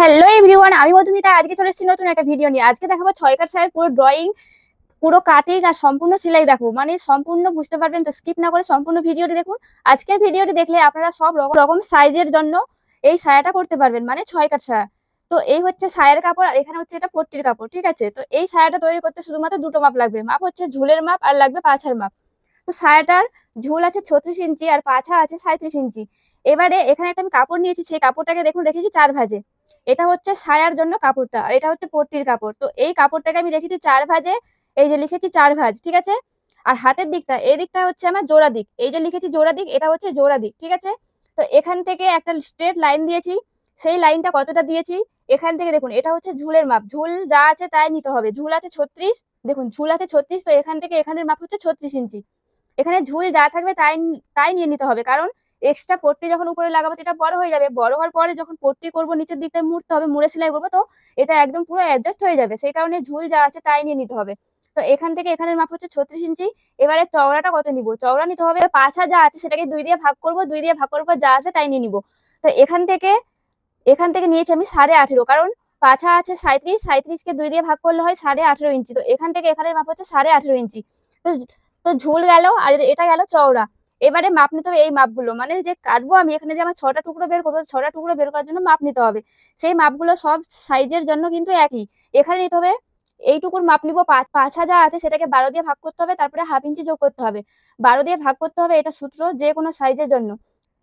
Hello everyone আমি মধুমিতা, আজকে চলে এসেছি নতুন একটা ভিডিও নিয়ে। আজকে দেখাবো ছয় কাট সাইজ পুরো ড্রয়িং পুরো কাটিং আর সম্পূর্ণ সেলাই দেখাবো মানে সম্পূর্ণ বুঝতে পারবেন তো স্কিপ না করে সম্পূর্ণ ভিডিওটি দেখুন। আজকের ভিডিওটি দেখলে আপনারা সব রকম সাইজের জন্য এই সায়াটা করতে পারবেন মানে ছয় কাট সায়া। তো এই হচ্ছে সায়ের কাপড় আর এখানে হচ্ছে এটা পট্টির কাপড়, ঠিক আছে? তো এই সায়াটা তৈরি করতে শুধুমাত্র দুটো মাপ লাগবে। মাপ হচ্ছে ঝুলের মাপ আর লাগবে পাছার মাপ। তো সায়াটার ঝুল আছে ছত্রিশ ইঞ্চি আর পাছা আছে সাঁত্রিশ ইঞ্চি। এবারে এখানে একটা আমি কাপড় নিয়েছি, সেই কাপড়টাকে দেখুন রেখেছি চার ভাজে। এটা হচ্ছে সায়ার জন্য কাপড়টা, আর এটা হচ্ছে পট্টির কাপড়। তো এই কাপড়টাকে আমি রেখেছি চার ভাজে, এই যে লিখেছি চার ভাজ, ঠিক আছে? আর হাতের দিকটা, এই দিকটা হচ্ছে আমার জোড়া দিক, এই যে লিখেছি জোড়া দিক, এটা হচ্ছে জোড়া দিক, ঠিক আছে? তো এখান থেকে একটা স্ট্রেট লাইন দিয়েছি, সেই লাইনটা কতটা দিয়েছি? এখান থেকে দেখুন, এটা হচ্ছে ঝুলের মাপ, ঝুল যা আছে তাই নিতে হবে, ঝুল আছে ছত্রিশ, দেখুন ঝুল আছে ছত্রিশ, তো এখান থেকে এখানের মাপ হচ্ছে ছত্রিশ ইঞ্চি। এখানে ঝুল যা থাকবে তাই তাই নিয়ে নিতে হবে, কারণ এক্সট্রা পট্টি যখন উপরে লাগাবো এটা বড় হয়ে যাবে। বড় হওয়ার পরে যখন পট্টি করব, নিচের দিকটা মুড়তে হবে, মুড়ে সেলাই করব, তো এটা একদম পুরো অ্যাডজাস্ট হয়ে যাবে। সেই কারণে ঝুল যা আছে তাই নিয়ে নিতে হবে। তো এখান থেকে এখানের মাপ হচ্ছে ছত্রিশ ইঞ্চি। এবারে চওড়াটা কত নিব? চওড়া নিতে হবে পাছা যা আছে, সেটাকে দুই দিয়ে ভাগ করব, দুই দিয়ে ভাগ করার পর যা আছে তাই নিয়ে নিব। তো এখান থেকে এখান থেকে নিয়েছি আমি সাড়ে আঠেরো। কারণ পাছা আছে সাঁত্রিশ সাঁত্রিশকে দুই দিয়ে ভাগ করলে হয় সাড়ে আঠেরো ইঞ্চি। তো এখান থেকে এখানের মাপ হচ্ছে সাড়ে আঠেরো ইঞ্চি। তো তো ঝুল গেল, আর এটা গেল চওড়া। এবারে মাপ নিতে হবে, এই মাপগুলো। মানে যে কাটবো আমি, এখানে যে আমার ছটা টুকরো বের করব, ছটা টুকরো বের করার জন্য মাপ নিতে হবে। সেই মাপগুলো সব সাইজের জন্য কিন্তু একই। এখানে নিতে হবে, এইটুকুর মাপ নিবো, পাঁচ হাজার আছে, সেটাকে বারো দিয়ে ভাগ করতে হবে, তারপরে হাফ ইঞ্চি যোগ করতে হবে। বারো দিয়ে ভাগ করতে হবে এটা সূত্র যে কোনো সাইজের জন্য।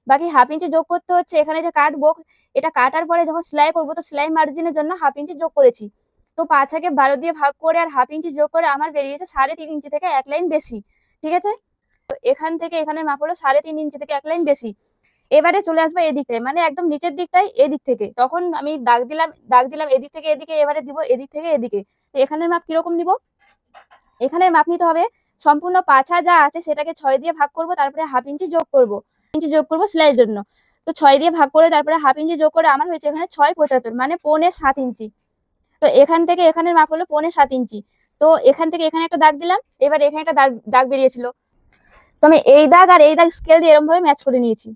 বাকি হাফ ইঞ্চি যোগ করতে হচ্ছে, এখানে যে কাটবো, এটা কাটার পরে যখন সেলাই করব, তো সেলাই মার্জিনের জন্য হাফ ইঞ্চি যোগ করেছি। তো পাঁচাকে বারো দিয়ে ভাগ করে আর হাফ ইঞ্চি যোগ করে আমার বেরিয়েছে সাড়ে তিন ইঞ্চি থেকে এক লাইন বেশি। ঠিক আছে? তো এখান থেকে এখানে মাপ হলো সাড়ে তিন ইঞ্চি থেকে এক লাইন বেশি। এবারে চলে আসবে এদিকটায় মানে একদম নিচের দিকটাই এদিক থেকে। তখন আমি দাগ দিলাম দাগ দিলাম এদিক থেকে এদিকে, এবারে দিব এদিক থেকে এদিকে। তো এখানের মাপ কীরকম নিব? এখানের মাপ নিতে হবে সম্পূর্ণ পাছা যা আছে সেটাকে ছয় দিয়ে ভাগ করব, তারপরে হাফ ইঞ্চি যোগ করব। ইঞ্চি যোগ করব সেলাইয়ের জন্য। তো ছয় দিয়ে ভাগ করে তারপরে হাফ ইঞ্চি যোগ করে আমার হয়েছে এখানে ছয় পঁচাত্তর মানে পৌনে সাত ইঞ্চি। তো এখান থেকে এখানের মাপ হলো পৌনে সাত ইঞ্চি। তো এখান থেকে এখানে একটা দাগ দিলাম, এবার এখানে একটা দাগ দাগ বেরিয়েছিল। আমি এই দাগ আর এই দাগ স্কেল দিয়ে এরকম ভাবে ম্যাচ করে নিয়েছি।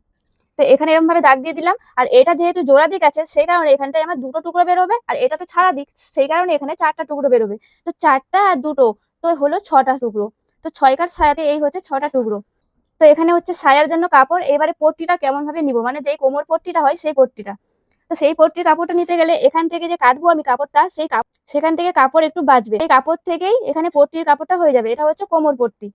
তো এখানে এরকম ভাবে দাগ দিয়ে দিলাম, আর এটা যেহেতু জোড়া দিক আছে, সেই কারণে এখানটায় আমার দুটো টুকরো বেরোবে, আর এটা তো ছাড়া দিক, সেই কারণে এখানে চারটা টুকরো বেরোবে। তো চারটা আর দুটো, তো হলো ছটা টুকরো। তো ছয় কাঠ সায়াতে এই হচ্ছে ছটা টুকরো। তো এখানে হচ্ছে সায়ার জন্য কাপড়, এবারে পট্টিটা কেমন ভাবে নিব? মানে যেই কোমর পট্টিটা হয়, সেই পট্টিটা। তো সেই পট্টির কাপড়টা নিতে গেলে এখান থেকে যে কাটবো আমি কাপড়টা, সেই সেখান থেকে কাপড় একটু বাঁচবে এই কাপড় থেকেই এখানে পট্টির কাপড়টা হয়ে যাবে। এটা হচ্ছে কোমর পট্টি।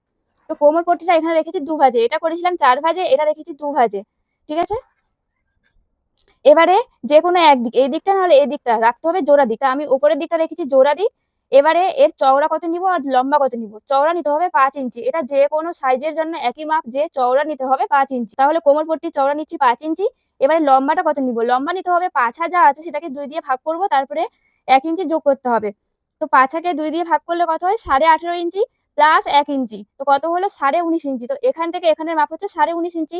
তো কোমর পট্টিটা এখানে রেখেছি দু ভাজে। এটা করেছিলাম চার ভাজে, এটা রেখেছি দু ভাজে। ঠিক আছে? এবারে যে কোনো একদিক এই দিকটা নাহলে এই দিকটা, রাখতে হবে জোড়া দিক। আমি উপরের দিকটা রেখেছি জোড়া দিক। এবারে এর চওড়া কত নিব আর লম্বা কত নিব? চওড়া নিতে হবে পাঁচ ইঞ্চি। এটা যে কোনো সাইজের জন্য একই মাপ যে চওড়া নিতে হবে পাঁচ ইঞ্চি। তাহলে কোমর পট্টি চওড়া নিচ্ছি পাঁচ ইঞ্চি। এবারে লম্বাটা কত নিব? লম্বা নিতে হবে পাছা যা আছে, সেটাকে দুই দিয়ে ভাগ করব, তারপরে এক ইঞ্চি যোগ করতে হবে। তো পাছাকে দুই দিয়ে ভাগ করলে কত হয়? সাড়ে আঠেরো ইঞ্চি। প্লাস এক ইঞ্চি। তো কত হলো? সাড়ে উনিশ ইঞ্চি। তো এখান থেকে এখানের মাপ হচ্ছে সাড়ে উনিশ ইঞ্চি।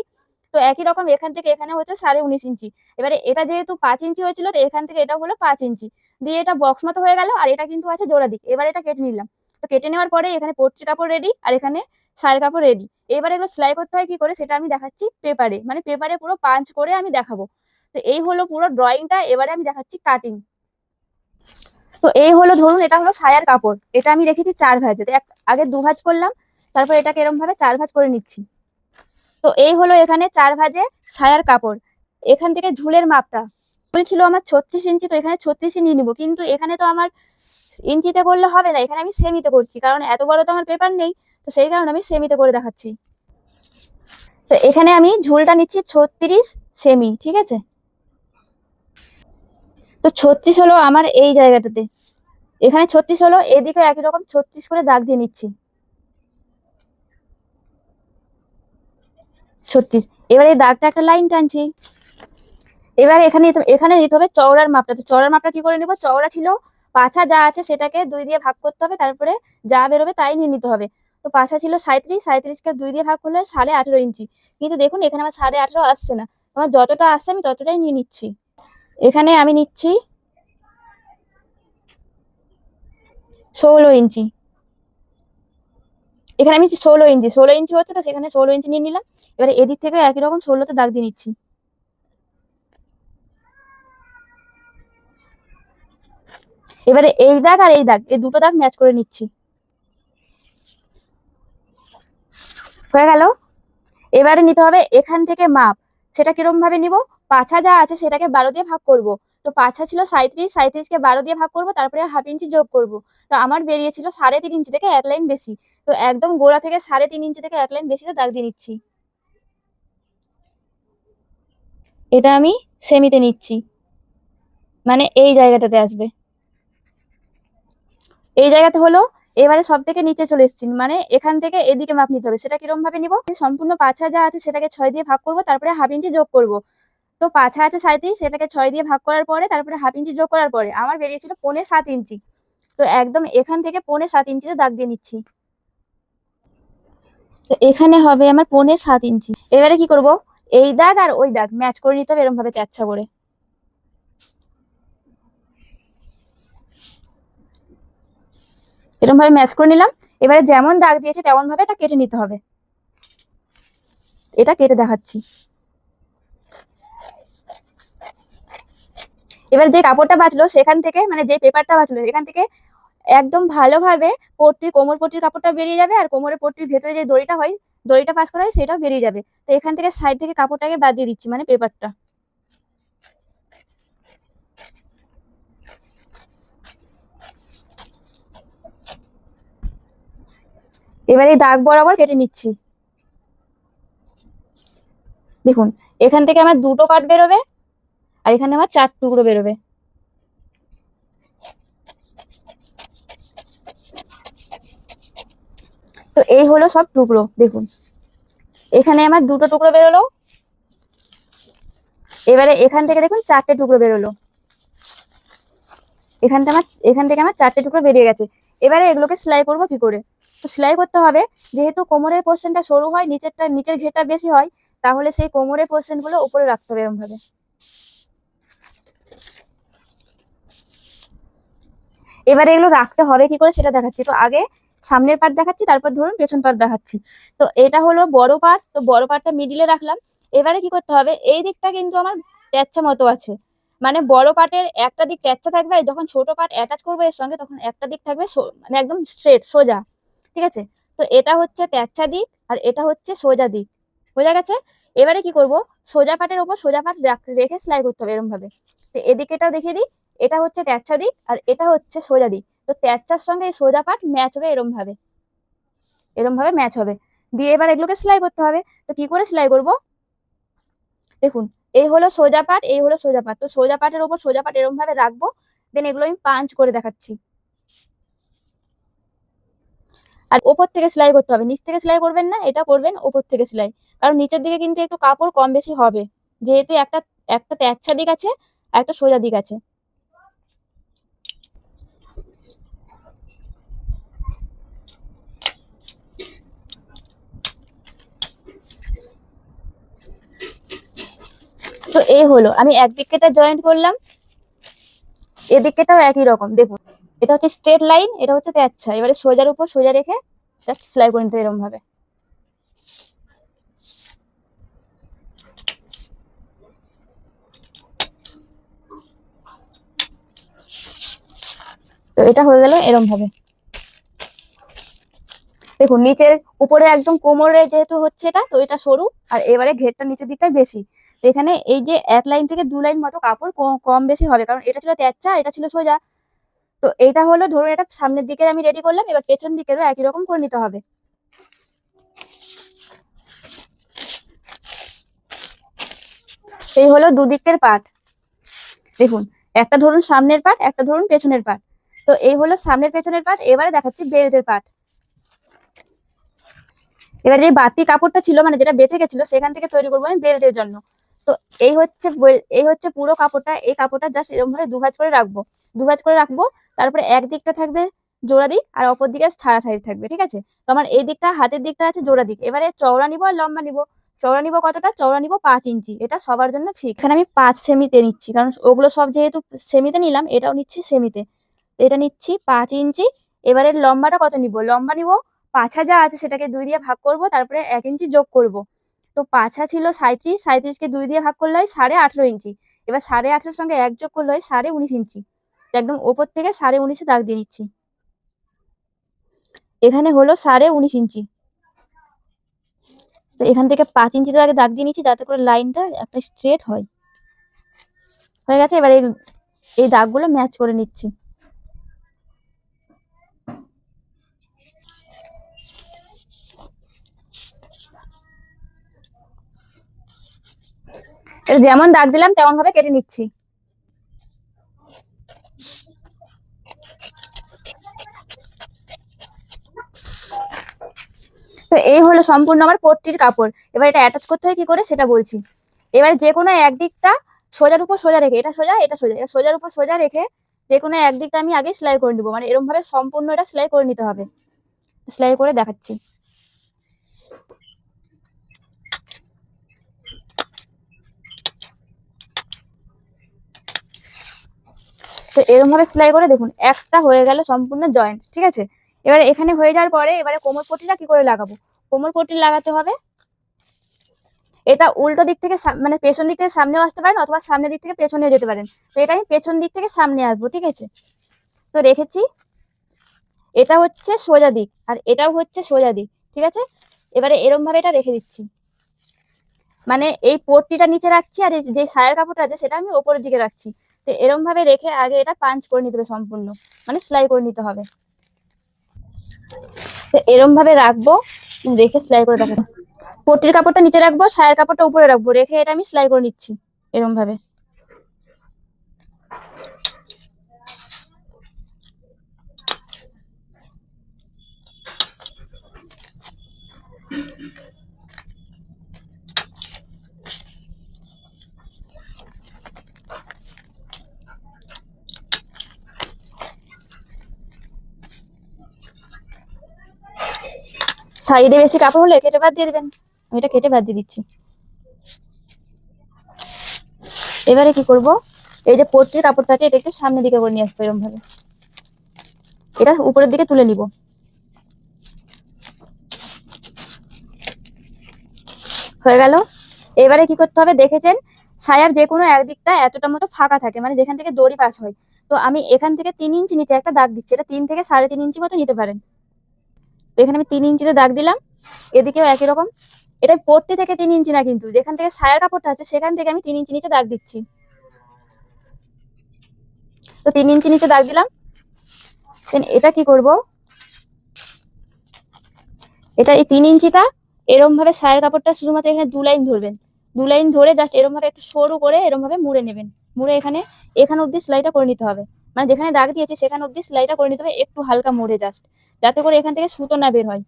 তো একই রকম এখান থেকে এখানে হচ্ছে সাড়ে উনিশ ইঞ্চি। এবারে এটা যেহেতু পাঁচ ইঞ্চি হয়েছিল, তো এখান থেকে এটা হলো পাঁচ ইঞ্চি। দিয়ে এটা বক্স মতো হয়ে গেল, আর এটা কিন্তু আছে জোড়া দিক। এবার এটা কেটে নিলাম। তো কেটে নেওয়ার পরে এখানে পট্টি কাপড় রেডি আর এখানে শাড়ি কাপড় রেডি এবার এগুলো সেলাই করতে হয় কি করে? সেটা আমি দেখাচ্ছি পেপারে মানে পেপারে পুরো পাঞ্চ করে আমি দেখাবো। তো এই হলো পুরো ড্রয়িংটা এবারে আমি দেখাচ্ছি কাটিং তো এই হলো ধরুন, এটা হলো সায়ার কাপড়। এটা আমি রেখেছি চার ভাজে। আগে দু ভাজ করলাম, তারপর এটাকে এরকম ভাবে চার ভাজ করে নিচ্ছি। তো এই হলো এখানে চার ভাজে সায়ার কাপড়। এখান থেকে ঝুলের মাপটা। ঝুল ছিল আমার ছত্রিশ ইঞ্চি, তো এখানে ছত্রিশ নিয়ে নিবো। কিন্তু এখানে তো আমার ইঞ্চিতে করলে হবে না, এখানে আমি সেমিতে করছি। কারণ এত বড় তো আমার পেপার নেই, তো সেই কারণে আমি সেমিতে করে দেখাচ্ছি। তো এখানে আমি ঝুলটা নিচ্ছি ছত্রিশ সেমি, ঠিক আছে? তো ছত্রিশ হলো আমার এই জায়গাটাতে। এখানে ছত্রিশ হলো, এদিকে একই রকম ছত্রিশ করে দাগ দিয়ে নিচ্ছি। ছত্রিশ। এবার এই দাগটা একটা লাইন টানছি। এবার এখানে এখানে নিতে হবে চওড়ার মাপটা। তো চওড়ার মাপটা কি করে নিব? চওড়া ছিল, পাছা যা আছে সেটাকে দুই দিয়ে ভাগ করতে হবে, তারপরে যা বেরোবে তাই নিয়ে নিতে হবে। তো পাছা ছিল সাঁত্রিশ সাঁত্রিশকে দুই দিয়ে ভাগ করলে সাড়ে আঠেরো ইঞ্চি। কিন্তু দেখুন, এখানে আমার সাড়ে আঠেরো আসছে না। আমার যতটা আসছে আমি ততটাই নিয়ে নিচ্ছি। এখানে আমি নিচ্ছি ষোলো ইঞ্চি। এখানে আমি ষোলো ইঞ্চি। ষোলো ইঞ্চি হচ্ছে তো সেখানে ষোলো ইঞ্চি নিয়ে নিলাম। এবারে এদিক থেকে একই রকম ষোলোতে দাগ দিয়ে নিচ্ছি। এবারে এই দাগ আর এই দাগ, এই দুটো দাগ ম্যাচ করে নিচ্ছি। হয়ে গেল। এবারে নিতে হবে এখান থেকে মাপ। সেটা কিরম ভাবে নিব? পাছা যা আছে সেটাকে বারো দিয়ে ভাগ করব। তো পাছা ছিল সাঁত্রিশ সাঁত্রিশকে বারো দিয়ে ভাগ করব, তারপরে হাফ ইঞ্চি যোগ করব। তো আমার বেরিয়েছিল সাড়ে তিন ইঞ্চি থেকে এক লাইন বেশি। তো একদম গোড়া থেকে সাড়ে তিন ইঞ্চি থেকে এক লাইন বেশিতে দাগ দিয়ে নিচ্ছি। এটা আমি সেমিতে নিচ্ছি। মানে এই জায়গাটাতে আসবে। এই জায়গাতে হলো এবারে সব থেকে নিচে চলে এসেছি। মানে এখান থেকে এদিকে মাপ নিতে হবে। সেটা কিরম ভাবে নিব? সম্পূর্ণ পাছা যা আছে সেটাকে ছয় দিয়ে ভাগ করব, তারপরে হাফ ইঞ্চি যোগ করব। তো পাছা আছে সাঁত্রিশ সেটাকে ছয় দিয়ে ভাগ করার পরে তারপরে হাফ ইঞ্চি যোগ করার পরে আমার বেরিয়েছিল পৌনে সাত ইঞ্চি। তো একদম এখান থেকে পৌনে সাত ইঞ্চিতে দাগ দিয়ে নিচ্ছি। তো এখানে হবে আমার পৌনে সাত ইঞ্চি। এবারে কি করব? এই দাগ আর ওই দাগ ম্যাচ করে নিতে হবে এরকম ভাবে চাচ্ছা করে। এরকম ভাবে ম্যাচ করে নিলাম। এবারে যেমন দাগ দিয়েছে তেমন ভাবে এটা কেটে নিতে হবে। এটা কেটে দেখাচ্ছি। এবার যে কাপড়টা বাঁচলো সেখান থেকে মানে যে পেপারটা বাঁচলো, এখান থেকে একদম ভালোভাবে পট্টির, কোমর পট্টির কাপড়টা বেরিয়ে যাবে আর কোমরের পট্টির ভেতরে যে দড়িটা হয়, দড়িটা পাস করা হয় সেটাও বেরিয়ে যাবে। তো এখান থেকে সাইড থেকে কাপড়টাকে বাদ দিয়ে দিচ্ছি মানে পেপারটা এবার এই দাগ বরাবর কেটে নিচ্ছি। দেখুন, এখান থেকে আমার দুটো পার্ট বেরোবে আর এখানে আমার চার টুকরো বেরোবে। তো এই হলো সব টুকরো, দেখুন। এখানে আমার দুটো টুকরো বেরোলো। এবারে এখান থেকে দেখুন চারটে টুকরো বেরোলো। এখানটা আমার, এখান থেকে আমার চারটে টুকরো বেরিয়ে গেছে। এবারে এগুলোকে সেলাই করব কি করে? তো সেলাই করতে হবে, যেহেতু কোমরের পোর্শনটা সরু হয়, নিচেরটা, নিচের ঘেরটা বেশি হয়, তাহলে সেই কোমরের পোর্শনগুলো উপরে রাখতে হবে এরকম এবারে এগুলো রাখতে হবে কি করে সেটা দেখাচ্ছি। তো আগে সামনের পার্ট দেখাচ্ছি, তারপর ধরুন পেছন পার্ট দেখাচ্ছি। তো এটা হলো বড় পার্ট তো বড় পার্টটা মিডিলে রাখলাম। এবারে কি করতে হবে, এই দিকটা কিন্তু আমার তেচ্ছা মতো আছে। মানে বড় পার্টের একটা দিক তেচ্ছা থাকবে আর যখন ছোট পার্ট অ্যাটাচ করবে এর সঙ্গে তখন একটা দিক থাকবে মানে একদম স্ট্রেট সোজা। ঠিক আছে? তো এটা হচ্ছে তেচ্ছা দিক আর এটা হচ্ছে সোজা দিক। বোঝা গেছে? এবারে কি করব, সোজা পাটের ওপর সোজা পাট রেখে সেলাই করতে হবে এরকম ভাবে তো এদিকেটাও দেখিয়ে দিই। এটা হচ্ছে তেচ্ছা দিক আর এটা হচ্ছে সোজা দিক। তো তেচ্ছার সঙ্গে এই সোজা পাট ম্যাচ হবে এরকম ভাবে এরকম ভাবে ম্যাচ হবে। দিয়ে এবার এগুলোকে সেলাই করতে হবে। তো কি করে সেলাই করব? দেখুন, এই হলো সোজা পাট এই হলো সোজা পাট তো সোজা পাটের ওপর সোজা পাট এরকম ভাবে রাখব। দেন এগুলো আমি পাঞ্চ করে দেখাচ্ছি। আর ওপর থেকে সেলাই করতে হবে। নিচ থেকে সেলাই করবেন না, এটা করবেন ওপর থেকে সেলাই। কারণ নিচের দিকে কিন্তু একটু কাপড় কম বেশি হবে। যেহেতু একটা একটা তেচ্ছা দিক আছে একটা সোজা দিক আছে। তো এই হলো। আমি একদিকেটা জয়েন্ট করলাম এদিকেটাও একই রকম। দেখুন, এটা হচ্ছে স্ট্রেট লাইন এটা হচ্ছে তেচ্ছা এবারে সোজার উপর সোজা রেখে জাস্ট সেলাই করে নিতে এরকম ভাবে। তো এটা হয়ে গেল এরকম ভাবে। দেখুন, নিচের উপরে একদম কোমরে যেহেতু হচ্ছে এটা, তো এটা সরু, আর এবারে ঘেরটা নিচের দিকটাই বেশি। তো এখানে এই যে এক লাইন থেকে দু লাইন মতো কাপড় কম বেশি হবে, কারণ এটা ছিল তেচ্চা, এটা ছিল সোজা। তো এটা হলো ধরুন, এটা সামনের দিকে আমি রেডি করলাম, এবার পেছন দিকেরও একই রকম করে নিতে হবে। এই হলো দুদিকের পার্ট দেখুন, একটা ধরুন সামনের পার্ট একটা ধরুন পেছনের পার্ট তো এই হলো সামনের পেছনের পার্ট এবারে দেখাচ্ছি বেল্টের পার্ট এবার যে বাতি কাপড়টা ছিল মানে যেটা বেঁচে গেছিল, সেখান থেকে তৈরি করব আমি বেল্টের জন্য। তো এই হচ্ছে এই হচ্ছে পুরো কাপড়টা, এই কাপড়টা জাস্ট এরকম ভাবে দু ভাঁজ করে রাখব। দু ভাঁজ করে রাখব, তারপরে এক দিকটা থাকবে জোড়া দিক আর অপর দিকে ছাড়া সাইড থাকবে, ঠিক আছে? তো আমার এই দিকটা, হাতের দিকটা আছে জোড়া দিক। এবারে চওড়া নিবো আর লম্বা নিবো। চওড়া নিবো কতটা? চওড়া নিবো পাঁচ ইঞ্চি। এটা সবার জন্য ফিক্স এখানে আমি পাঁচ সেমিতে নিচ্ছি, কারণ ওগুলো সব যেহেতু সেমিতে নিলাম, এটাও নিচ্ছি সেমিতে। এটা নিচ্ছি পাঁচ ইঞ্চি। এবারে লম্বাটা কত নিবো? লম্বা নিবো পাছা যা আছে সেটাকে দুই দিয়ে ভাগ করব, তারপরে এক ইঞ্চি যোগ করব। তো পাছা ছিল সাঁত্রিশ সাঁত্রিশকে দুই দিয়ে ভাগ করলে হয় সাড়ে আঠেরো ইঞ্চি। এবার সাড়ে আঠেরোর সঙ্গে এক যোগ করলে হয় সাড়ে উনিশ ইঞ্চি। একদম ওপর থেকে সাড়ে উনিশে দাগ দিয়ে নিচ্ছি। এখানে হলো সাড়ে উনিশ ইঞ্চি। তো এখান থেকে পাঁচ ইঞ্চিতে আগে দাগ দিয়ে নিচ্ছি, যাতে করে লাইনটা একটা স্ট্রেট হয়। হয়ে গেছে, এবার এই দাগগুলো ম্যাচ করে নিচ্ছি। এবার যেমন দাগ দিলাম, তেমন ভাবে কেটে নিচ্ছি। তো এই হলো সম্পূর্ণ আমার পট্টির কাপড়। এবার এটা অ্যাটাচ করতে হয় কি করে সেটা বলছি। এবার যে কোনো একদিকটা সোজার উপর সোজা রেখে, এটা সোজা এটা সোজা, এটা সোজার উপর সোজা রেখে যে কোনো একদিকটা আমি আগে সেলাই করে নিবো। মানে এরকম ভাবে সম্পূর্ণ এটা সেলাই করে নিতে হবে। সেলাই করে দেখাচ্ছি। তো এরকম ভাবে সেলাই করে দেখুন, একটা হয়ে গেল সম্পূর্ণ জয়েন্ট ঠিক আছে? এবারে এখানে হয়ে যাওয়ার পরে এবারে কোমর পটিটা কি করে লাগাবো? কোমর পট্টি লাগাতে হবে। এটা উল্টো দিক থেকে মানে পেছন দিক থেকে সামনেও আসতে পারেন অথবা সামনের দিক থেকে পেছনেও যেতে পারেন। তো এটা আমি পেছন দিক থেকে সামনে আসব, ঠিক আছে? তো রেখেছি। এটা হচ্ছে সোজা দিক আর এটাও হচ্ছে সোজা দিক, ঠিক আছে? এবারে এরম ভাবে এটা রেখে দিচ্ছি। মানে এই পট্টিটা নিচে রাখছি আর যে সায়ের কাপড়টা আছে সেটা আমি ওপরের দিকে রাখছি। তো এরম ভাবে রেখে আগে এটা পাঞ্চ করে নিতে হবে সম্পূর্ণ। মানে সেলাই করে নিতে হবে। তো এরম ভাবে রাখব। রেখে সেলাই করে দেখাবো পট্টির কাপড়টা নিচে রাখব, সায়ের কাপড়টা উপরে রাখব। রেখে এটা আমি সেলাই করে নিচ্ছি এরম ভাবে। সাইডে বেশি কাপড় হলে কেটে বাদ দিয়ে দেবেন। আমি এটা কেটে বাদ দিয়ে দিচ্ছি। এবারে কি করব? এই যে পট্টির কাপড়টা আছে, এটা একটু সামনের দিকে করে নিয়ে আসব এরকম ভাবে এটা উপরের দিকে তুলে নিব। হয়ে গেল। এবারে কি করতে হবে? দেখেছেন ছায়ার যে কোনো একদিকটা এতটা মতো ফাঁকা থাকে মানে যেখান থেকে দড়ি পাস হয়। তো আমি এখান থেকে তিন ইঞ্চি নিচে একটা দাগ দিচ্ছি। এটা তিন থেকে সাড়ে তিন ইঞ্চি মতো নিতে পারেন। তো এখানে আমি তিন ইঞ্চিতে দাগ দিলাম, এদিকেও একই রকম। এটা পট্টি থেকে তিন ইঞ্চি না কিন্তু, যেখান থেকে সায়ার কাপড়টা আছে সেখান থেকে আমি তিন ইঞ্চি নিচে দাগ দিচ্ছি। তো তিন ইঞ্চি নিচে দাগ দিলাম। এটা কি করব? এটা এই তিন ইঞ্চিটা এরম ভাবে সায়ের কাপড়টা শুধুমাত্র এখানে দু লাইন ধরবেন। দু লাইন ধরে জাস্ট এরম ভাবে একটু সরু করে এরম ভাবে মুড়ে নেবেন। মুড়ে এখানে এখানে অবধি সেলাইটা করে নিতে হবে। মানে যেখানে দাগ দিয়েছে সেখানে অবধি সেলাইটা করে নিতে হবে, একটু হালকা মুড়ে জাস্ট যাতে করে এখান থেকে সুতো না বের হয়।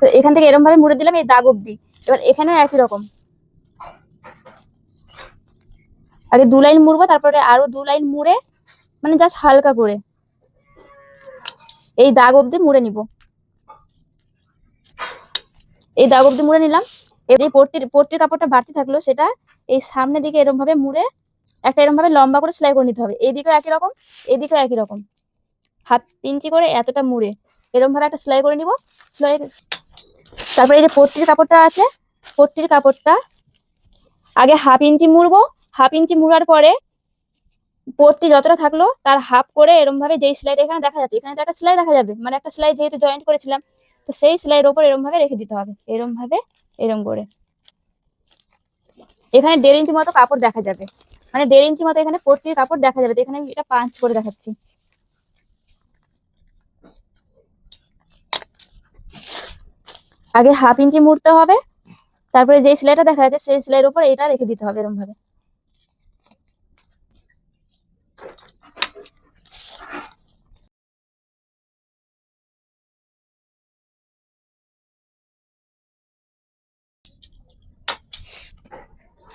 তো এখান থেকে এরকম ভাবে মুড়ে দিলাম, এই দাগ অব্দি এবার এখানেও একই রকম। আগে দু লাইন মুড়বো, তারপরে আরও দু লাইন মুড়ে মানে জাস্ট হালকা করে। এই দাগ অব্দি মুড়ে নিব। এই দাগ অব্দি মুড়ে নিলাম। যে পট্টির পট্টির কাপড়টা বাড়তি থাকল সেটা এই সামনের দিকে এরকম ভাবে মুড়ে একটা এরকম ভাবে লম্বা করে সেলাই করে নিতে হবে। এইদিকেও একই রকম, এদিকেও একই রকম। হাফ ইঞ্চি করে এতটা মুড়ে। এরকম ভাবে একটা সেলাই করে নিব। সেলাই তারপরে এই যে পট্টির কাপড়টা আছে পট্টির কাপড়টা আগে হাফ ইঞ্চি মুড়বো। হাফ ইঞ্চি মুড়ার পরে পট্টি যতটা থাকল তার হাফ করে এরকম ভাবে যেই সেলাইটা এখানে দেখা যাচ্ছে, এখানে তো একটা সেলাই দেখা যাবে। মানে একটা সেলাই যেহেতু জয়েন্ট করেছিলাম তো সেই সেলাইয়ের ওপর এরকম ভাবে রেখে দিতে হবে। এরকম ভাবে এরকম করে। এখানে দেড় ইঞ্চি মতো কাপড় দেখা যাবে। মানে দেড় ইঞ্চি মতো এখানে পট্টির কাপড় দেখা যাবে। এখানে আমি এটা পাঁচ করে দেখাচ্ছি। আগে হাফ ইঞ্চি মুড়তে হবে। তারপরে যে সেলাইটা দেখা যাচ্ছে, সেই সেলাইয়ের উপর এটা রেখে দিতে হবে এরকম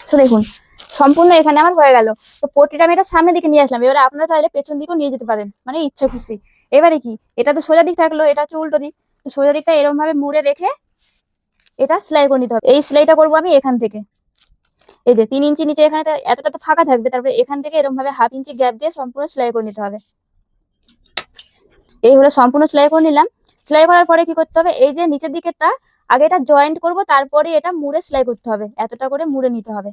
তো দেখুন, সম্পূর্ণ এখানে আমার হয়ে গেল। তো পট্টিটা আমি এটা সামনের দিকে নিয়ে আসলাম। এবারে আপনারা চাইলে পেছন দিকেও নিয়ে যেতে পারেন। মানে ইচ্ছা খুশি। এবারে কি? এটা তো সোজা দিক থাকল, এটা হচ্ছে উল্টো দিক। তো সোজা দিকটা এরকম ভাবে মুড়ে রেখে এটা সেলাই করে নিতে হবে। এই সেলাইটা করব আমি এখান থেকে। এই যে তিন ইঞ্চি নিচে এখানে এতটা তো ফাঁকা থাকবে, তারপরে এখান থেকে এরকম ভাবে হাফ ইঞ্চি গ্যাপ দিয়ে সম্পূর্ণ সেলাই করে নিতে হবে। এই হলো সম্পূর্ণ সেলাই করে নিলাম। সেলাই করার পরে কি করতে হবে? এই যে নিচের দিকেরটা আগে এটা জয়েন্ট করব, তারপরে এটা মুড়ে সেলাই করতে হবে। এতটা করে মুড়ে নিতে হবে।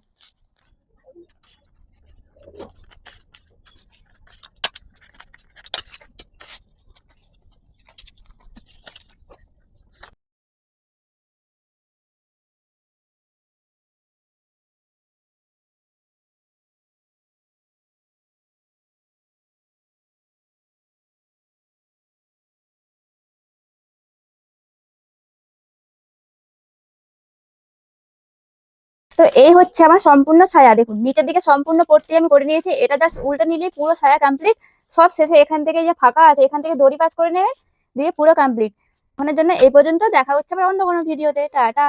তো এই হচ্ছে আমার সম্পূর্ণ ছায়া। দেখুন, নিচের দিকে সম্পূর্ণ পট্টি আমি করে নিয়েছি। এটা জাস্ট উল্টে নিলেই পুরো ছায়া কমপ্লিট সব শেষে এখান থেকে যে ফাঁকা আছে, এখান থেকে দড়ি পাস করে নেবেন দিয়ে পুরো কমপ্লিট ওখানের জন্য এই পর্যন্ত। দেখা হচ্ছে আমার অন্য কোনো ভিডিওতে টাটা!